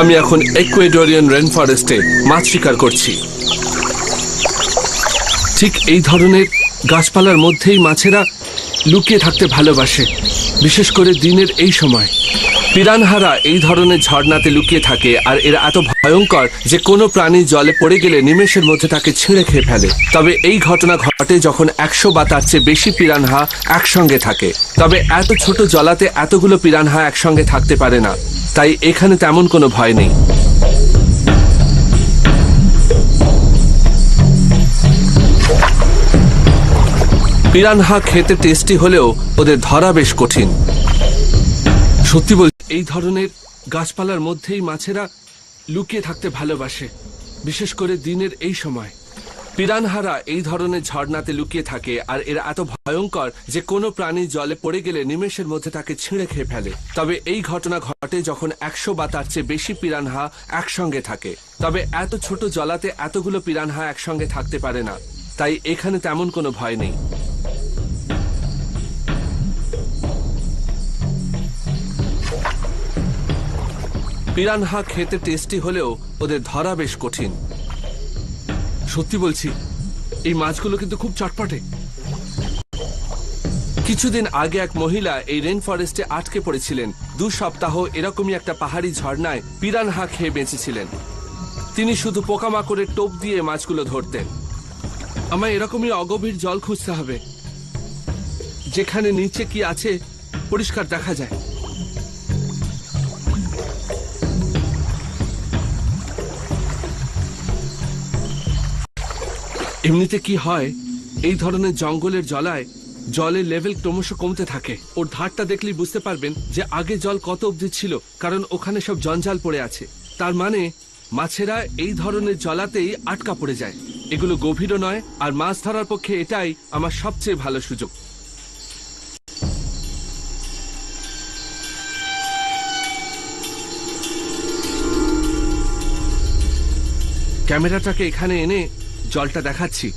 আমি এখন একুয়েডোরিয়ান রেন ফরেস্টে মাছ শিকার করছি। ঠিক এই ধরনের গাছপালার মধ্যেই মাছেরা লুকিয়ে থাকতে ভালোবাসে, বিশেষ করে দিনের এই সময়। পিরানহারা এই ধরনের ঝর্ণাতে লুকিয়ে থাকে আর এরা এত ভয়ঙ্কর যে কোনো প্রাণী জলে পড়ে গেলে নিমেষের মধ্যে তাকে ছিঁড়ে খেয়ে ফেলে। তবে এই ঘটনা ঘটে যখন একশো বা তার চেয়ে বেশি পিরানহা একসঙ্গে থাকে। তবে এত ছোট জলাতে এতগুলো পিরানহা একসঙ্গে থাকতে পারে না। তাই এখানে তেমন কোনো ভয় নেই। পিরানহা খেতে টেস্টি হলেও ওদের ধরা বেশ কঠিন। সত্যি বল, এই ধরনের গাছপালার মধ্যেই মাছেরা লুকিয়ে থাকতে ভালোবাসে, বিশেষ করে দিনের এই সময়। পিরানহারা এই ধরনের ঝর্ণাতে লুকিয়ে থাকে আর এরা এত ভয়ঙ্কর যে কোনো প্রাণী জলে পড়ে গেলে নিমেষের মধ্যে তাকে ছিঁড়ে খেয়ে ফেলে। তবে এই ঘটনা ঘটে যখন একশো বা তার চেয়ে বেশি পিরানহা একসঙ্গে থাকে। তবে এত ছোট জলাতে এতগুলো পিরানহা একসঙ্গে থাকতে পারে না। তাই এখানে তেমন কোনো ভয় নেই। পিরানহা খেতে টেস্টি হলেও ওদের ধরা বেশ কঠিন। সত্যি বলছি, এই মাছগুলো কিন্তু খুব চটপটে। কিছুদিন আগে এক মহিলা এই রেন ফরেস্টে আটকে পড়েছিলেন। দু সপ্তাহ এরকমই একটা পাহাড়ি ঝর্ণায় পিরানহা খেয়ে বেঁচেছিলেন। তিনি শুধু পোকামাকড়ের টোপ দিয়ে মাছগুলো ধরতেন। আমায় এরকমই অগভীর জল খুঁজতে হবে। যেখানে নিচে কি আছে, পরিষ্কার দেখা যায়। এমনিতে কি হয়? এই ধরনের জঙ্গলের জলায় জলের লেভেল ক্রমশ কমতে থাকে। ওর ধারটা দেখলেই বুঝতে পারবেন যে আগে জল কত অবধি ছিল, কারণ ওখানে সব জঞ্জাল পড়ে আছে। তার মানে মাছেরা এই ধরনের জলাতেই আটকা পড়ে যায়। এগুলো গভীরও নয়, আর মাছ ধরার পক্ষে এটাই আমার সবচেয়ে ভালো সুযোগ। ক্যামেরাটাকে এখানে এনে জলটা দেখাচ্ছি।